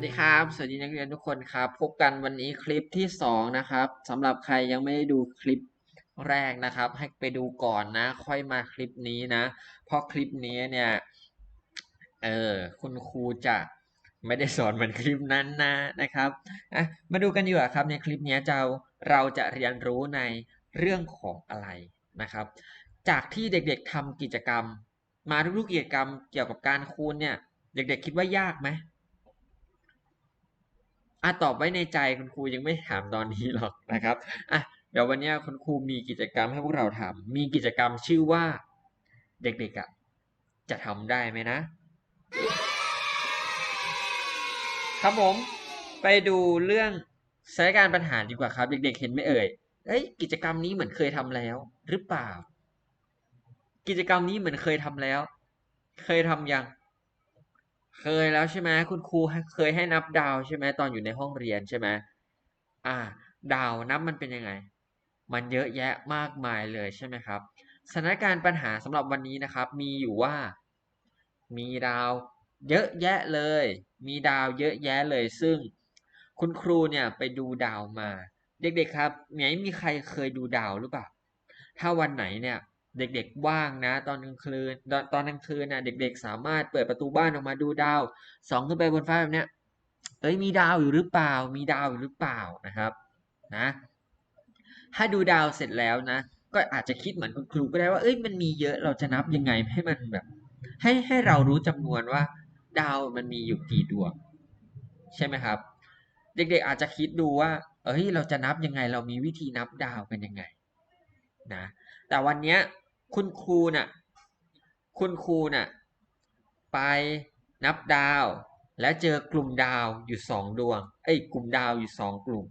วัสดีครับ สวัสดีนักเรียนทุกคนครับ พบกันวันนี้คลิปที่สองนะครับสำหรับใครยังไม่ได้ดูคลิปแรกนะครับ ให้ไปดูก่อนนะ ค่อยมาคลิปนี้นะ เพราะคลิปนี้เนี่ยเออคุณครูจะไม่ได้สอนเหมือนคลิปนั้นนะนะครับอะมาดูกันดีกว่าครับในคลิปนี้จะเราจะเรียนรู้ในเรื่องของอะไรนะครับ จากที่เด็กๆทำกิจกรรม มาทุกๆกิจกรรมเกี่ยวกับการคูณเนี่ยเด็กๆคิดว่ายากไหม อะตอบไว้ในใจคุณครูยังไม่ถามตอนนี้หรอกนะครับอะเดี๋ยววันนี้คุณครูมีกิจกรรมให้พวกเราทำมีกิจกรรมชื่อว่า เด็กๆอะจะทำได้ไหมนะ ครับผม ไปดูเรื่องสถานการณ์ปัญหาดีกว่าครับ เด็กๆเห็นไหมเอ่ยเอ้ยกิจกรรมนี้เหมือนเคยทำแล้ว หรือเปล่า กิจกรรมนี้เหมือนเคยทำแล้ว เคยทำยัง เคยแล้วใช่ไหมคุณครูเคยให้นับดาวใช่ไหมตอนอยู่ในห้องเรียนใช่ไหมอ่า ดาวนับมันเป็นยังไง มันเยอะแยะมากมายเลยใช่ไหมครับสถานการณ์ปัญหาสำหรับวันนี้นะครับ มีอยู่ว่า มีดาวเยอะแยะเลย มีดาวเยอะแยะเลย ซึ่งคุณครูเนี่ยไปดูดาวมา เด็กๆครับไหนมีใครเคยดูดาวหรือเปล่าถ้าวันไหนเนี่ย เด็กๆว่างนะ ตอนกลางคืนตอนตอนกลางคืนนะเด็ก ๆ สามารถเปิดประตูบ้านออกมาดูดาวส่องขึ้นไปบนฟ้าแบบเนี้ยเอ้ยมีดาวอยู่หรือเปล่า มีดาวอยู่หรือเปล่านะครับนะถ้าดูดาวเสร็จแล้วนะ ก็อาจจะคิดเหมือนคุณครูก็ได้ว่าเอ้ยมันมีเยอะเราจะนับยังไงให้มันแบบ ให้ให้เรารู้จำนวนว่า ดาวมันมีอยู่กี่ดวง ใช่ไหมครับ เด็กๆอาจจะคิดดูว่า เอ้ยเราจะนับยังไง เรามีวิธีนับดาวกันยังไง นะ แต่วันเนี้ยคุณครูน่ะคุณครูน่ะไปนับดาว และเจอกลุ่มดาวอยู่สองดวงเอ้ยกลุ่มดาวอยู่สองกลุ่ม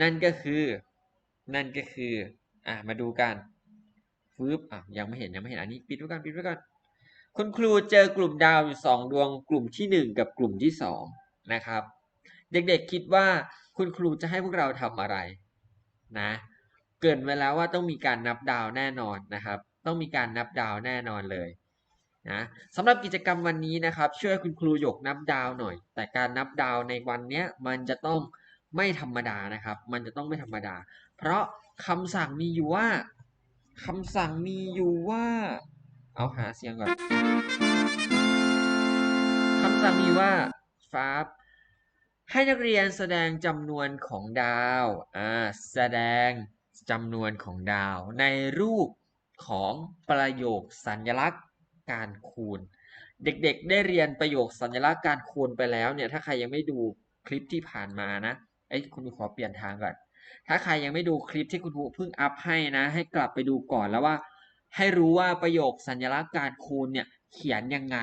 นั่นก็คือนั่นก็คืออะมาดูกันฟืบอะยังไม่เห็นยังไม่เห็นอันนี้ปิดไว้ก่อนปิดไว้ก่อนคุณครูเจอกลุ่มดาวอยู่สองดวง กลุ่มที่หนึ่งกับกลุ่มที่สองนะครับ เด็กๆคิดว่าคุณครูจะให้พวกเราทำอะไรนะ เกินไว้แล้วว่าต้องมีการนับดาวแน่นอนนะครับ ต้องมีการนับดาวแน่นอนเลยนะสำหรับกิจกรรมวันนี้นะครับ ช่วยคุณครูหยกนับดาวหน่อย แต่การนับดาวในวันนี้มันจะต้องไม่ธรรมดานะครับ มันจะต้องไม่ธรรมดา เพราะคำสั่งมีอยู่ว่าคำสั่งมีอยู่ว่า เอาหาเสียงก่อนคำสั่งมีว่าฟ้าให้นักเรียนแสดงจำนวนของดาว อ่า แสดง จำนวนของดาว ในรูปของประโยคสัญลักษณ์การคูณ เด็กๆ ได้เรียนประโยคสัญลักษณ์การคูณไปแล้วเนี่ยถ้าใครยังไม่ดูคลิปที่ผ่านมานะไอ้คุณครูขอเปลี่ยนทางก่อนถ้าใครยังไม่ดูคลิปที่คุณครูเพิ่งอัพให้นะ ให้กลับไปดูก่อนแล้วว่า ให้รู้ว่าประโยคสัญลักษณ์การคูณเนี่ยเขียนยังไง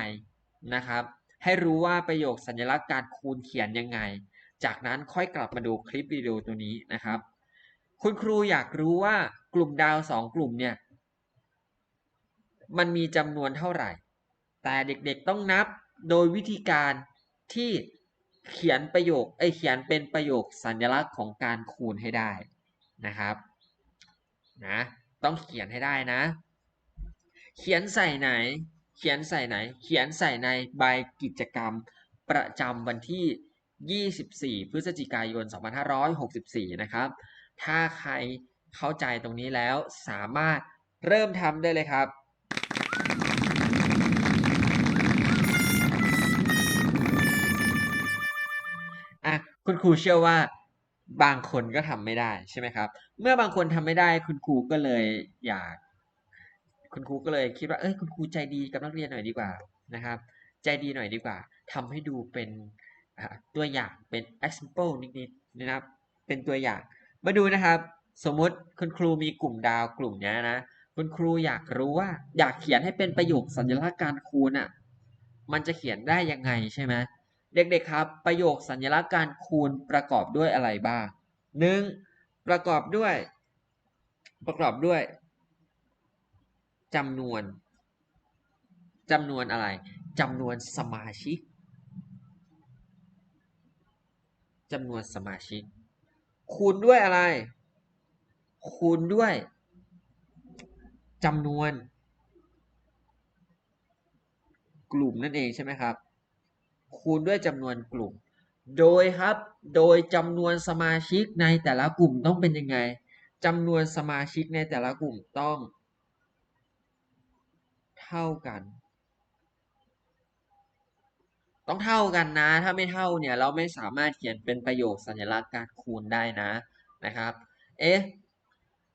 นะครับ ให้รู้ว่าประโยคสัญลักษณ์การคูณเขียนยังไง จากนั้นค่อยกลับมาดูคลิปวิดีโอตัวนี้นะครับ คุณครูอยากรู้ว่ากลุ่มดาวสองกลุ่มเนี่ย มันมีจำนวนเท่าไหร่ แต่เด็กๆต้องนับโดยวิธีการที่เขียนประโยคไอเขียนเป็นประโยคสัญลักษณ์ของการคูณให้ได้นะครับนะต้องเขียนให้ได้นะ เขียนใส่ไหน เขียนใส่ไหน เขียนใส่ในใบกิจกรรมประจำวันที่ 24 พฤศจิกายน 2564 นะครับ ถ้าใครเข้าใจตรงนี้แล้วสามารถเริ่มทำได้เลยครับอะคุณครูเชื่อว่าบางคนก็ทำไม่ได้ใช่ไหมครับ เมื่อบางคนทำไม่ได้คุณครูก็เลยอยาก คุณครูก็เลยคิดว่าเอ้ยคุณครูใจดีกับนักเรียนหน่อยดีกว่านะครับ ใจดีหน่อยดีกว่าทำให้ดูเป็นตัวอย่างเป็น example นิดๆนะครับ เป็นตัวอย่าง มาดูนะครับ สมมติคุณครูมีกลุ่มดาวกลุ่มนี้นะคุณครูอยากรู้ว่า อยากเขียนให้เป็นประโยคสัญลักษณ์การคูณอะมันจะเขียนได้ยังไงใช่ไหมเด็กๆครับ ประโยคสัญลักษณ์การคูณประกอบด้วยอะไรบ้างหนึ่งประกอบด้วย ประกอบด้วยจำนวนจำนวนอะไรจำนวนสมาชิกจำนวนสมาชิก คูณด้วยอะไร คูณด้วยจำนวน กลุ่มนั่นเองใช่ไหมครับ คูณด้วยจำนวนกลุ่ม โดยครับ โดยจำนวนสมาชิกในแต่ละกลุ่มต้องเป็นยังไงจำนวนสมาชิกในแต่ละกลุ่มต้อง เท่ากัน ต้องเท่ากันนะ ถ้าไม่เท่าเนี่ยเราไม่สามารถเขียนเป็นประโยคสัญลักษณ์การคูณได้นะนะครับ เอ๊ะ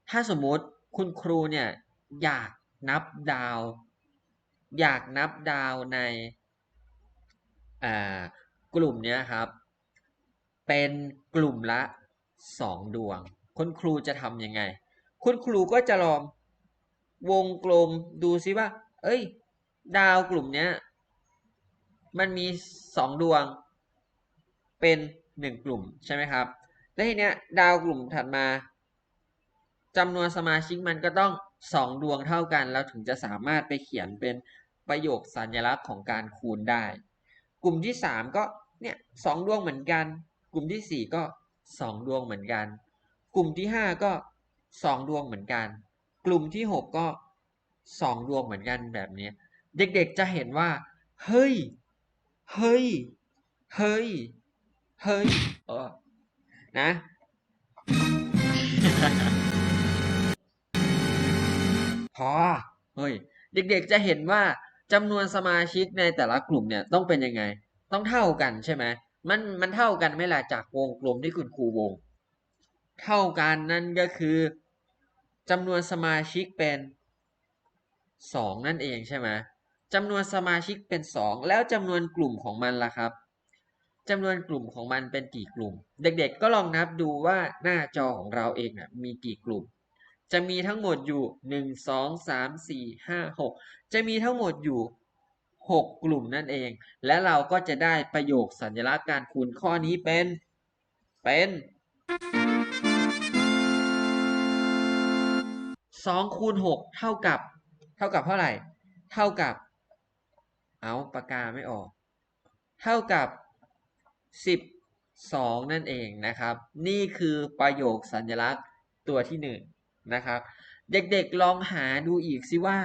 ถ้าสมมุติคุณครูเนี่ยอยากนับดาว อยากนับดาวในกลุ่มนี้ครับ เป็นกลุ่มละสองดวง คุณครูจะทำยังไง คุณครูก็จะลองวงกลมดูซิว่า เอ้ย ดาวกลุ่มนี้ มันมีสองดวงเป็นหนึ่งกลุ่มใช่ไหมครับ แล้วทีเนี้ยดาวกลุ่มถัดมาจำนวนสมาชิกมันก็ต้องสองดวงเท่ากัน แล้วถึงจะสามารถไปเขียนเป็นประโยคสัญลักษณ์ของการคูณได้ กลุ่มที่สามก็เนี่ยสองดวงเหมือนกัน กลุ่มที่สี่ก็สองดวงเหมือนกัน กลุ่มที่ห้าก็สองดวงเหมือนกัน กลุ่มที่หกก็สองดวงเหมือนกันแบบนี้ เด็กๆจะเห็นว่า เฮ้ย เฮ้ย เฮ้ย เฮ้ย เออ นะ พอ เฮ้ย เด็กๆจะเห็นว่าจำนวนสมาชิกในแต่ละกลุ่มเนี่ยต้องเป็นยังไง ต้องเท่ากันใช่ไหม มันมันเท่ากันไหม่ล่ะจากวงกลมที่คุณครูวง เท่ากันนั่นก็คือจำนวนสมาชิกเป็นสองนั่นเองใช่ไหม จำนวนสมาชิกเป็นสองแล้วจำนวนกลุ่มของมันล่ะครับจำนวนกลุ่มของมันเป็นกี่กลุ่ม เด็กๆ ก็ลองนับดูว่าหน้าจอของเราเองอะมีกี่กลุ่ม จะมีทั้งหมดอยู่หนึ่งสองสามสี่ห้าหกจะมีทั้งหมดอยู่หกกลุ่มนั่นเอง และเราก็จะได้ประโยคสัญลักษณ์การคูณข้อนี้เป็น เป็นสองคูณหกเท่ากับ เท่ากับเท่าไหร่ เท่ากับ เอาปากกาไม่ออก เท่ากับสิบสองนั่นเองนะครับ นี่คือประโยคสัญลักษณ์ตัวที่หนึ่งนะครับ เด็กๆลองหาดูอีกสิว่า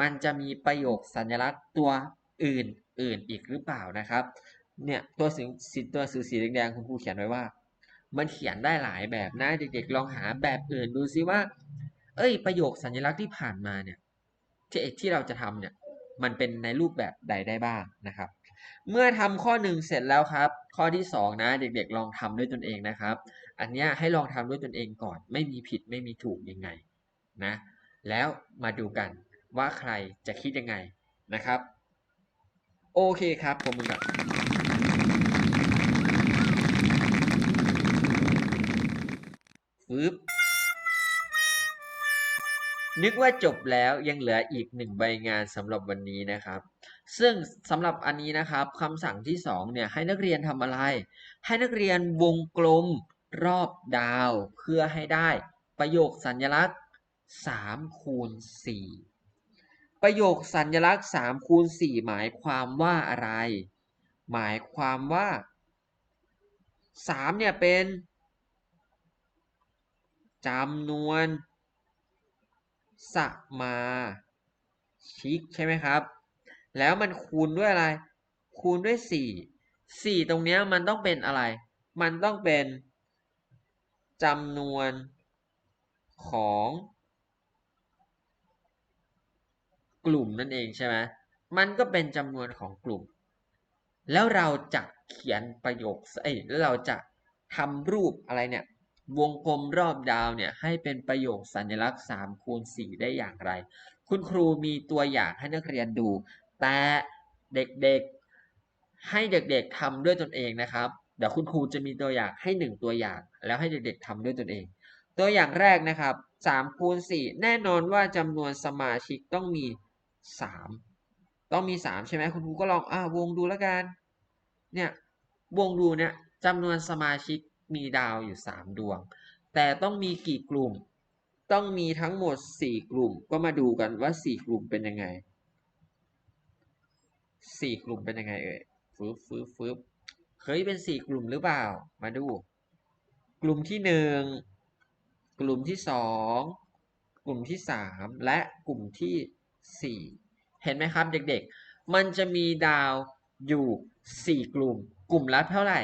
มันจะมีประโยคสัญลักษณ์ตัวอื่นอื่นอีกหรือเปล่านะครับ เนี่ยตัวสีสีตัวสื่อสีแดงๆคุณครูเขียนไว้ว่า มันเขียนได้หลายแบบนะเด็กๆลองหาแบบอื่นดูซิว่า เอ้ย ประโยคสัญลักษณ์ที่ผ่านมาเนี่ยที่ที่เราจะทำเนี่ย มันเป็นในรูปแบบใดได้บ้างนะครับ เมื่อทำข้อหนึ่งเสร็จแล้วครับ ข้อที่สองนะเด็กๆ ลองทำด้วยตนเองนะครับ อันนี้ให้ลองทำด้วยตนเองก่อน ไม่มีผิดไม่มีถูกยังไงนะแล้วมาดูกันว่าใครจะคิดยังไงนะครับ โอเคครับผมมึงกับฟึบ นึกว่าจบแล้วยังเหลืออีกหนึ่งใบงานสำหรับวันนี้นะครับ ซึ่งสำหรับอันนี้นะครับคำสั่งที่สองเนี่ยให้นักเรียนทำอะไร ให้นักเรียนวงกลมรอบดาวเพื่อให้ได้ประโยคสัญลักษณ์3คูณ4ประโยคสัญลักษณ์3คูณ4หมายความว่าอะไร หมายความว่า3เนี่ยเป็นจำนวน สมาชิกใช่ไหมครับ แล้วมันคูณด้วยอะไร คูณด้วยสี่สี่ตรงเนี้ยมันต้องเป็นอะไร มันต้องเป็นจำนวนของกลุ่มนั่นเองใช่ไหมมันก็เป็นจำนวนของกลุ่ม แล้วเราจะเขียนประโยค เอ้ยแล้วเราจะทำรูปอะไรเนี่ย วงกลมรอบดาวเนี่ยให้เป็นประโยคสัญลักษณ์3คูณ4ได้อย่างไร คุณครูมีตัวอย่างให้นักเรียนดู แต่เด็กๆให้เด็กๆทำด้วยตนเองนะครับ เดี๋ยวคุณครูจะมีตัวอย่างให้หนึ่งตัวอย่าง แล้วให้เด็กๆทำด้วยตนเอง ตัวอย่างแรกนะครับ3คูณ4แน่นอนว่าจำนวนสมาชิกต้องมี 3 ต้องมี 3 ใช่ไหมคุณครูก็ลองอ่าวงดูแล้วกัน เนี่ยวงดูเนี่ยจำนวนสมาชิก มีดาวอยู่ 3 ดวง แต่ต้องมีกี่กลุ่ม ต้องมีทั้งหมด 4 กลุ่ม ก็มาดูกันว่า 4 กลุ่มเป็นยังไง 4 กลุ่มเป็นยังไงเอ่ยฟึบฟึบฟึบเคยเป็น 4 กลุ่มหรือเปล่า มาดู กลุ่มที่ 1 กลุ่มที่ 2 กลุ่มที่ 3 และกลุ่มที่ 4 เห็นไหมครับเด็กๆ มันจะมีดาวอยู่ 4 กลุ่ม กลุ่มละเท่าไหร่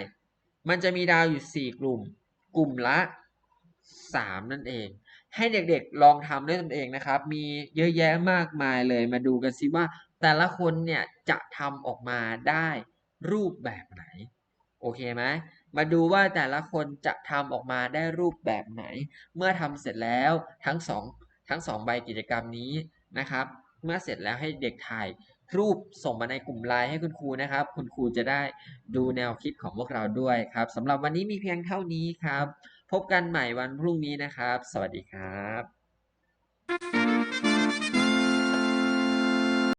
มันจะมีดาวอยู่ 4 กลุ่ม กลุ่มละ 3 นั่นเอง ให้เด็กๆลองทำด้วยตนเองนะครับ มีเยอะแยะมากมายเลย มาดูกันสิว่า แต่ละคนเนี่ยจะทำออกมาได้รูปแบบไหน โอเคไหมมาดูว่าแต่ละคนจะทำออกมาได้รูปแบบไหน เมื่อทำเสร็จแล้วทั้งสองทั้งสองใบกิจกรรมนี้นะครับ เมื่อเสร็จแล้วให้เด็กถ่าย รูปส่งมาในกลุ่มไลน์ให้คุณครูนะครับ คุณครูจะได้ดูแนวคิดของพวกเราด้วยครับสำหรับวันนี้มีเพียงเท่านี้ครับ พบกันใหม่วันพรุ่งนี้นะครับ สวัสดีครับ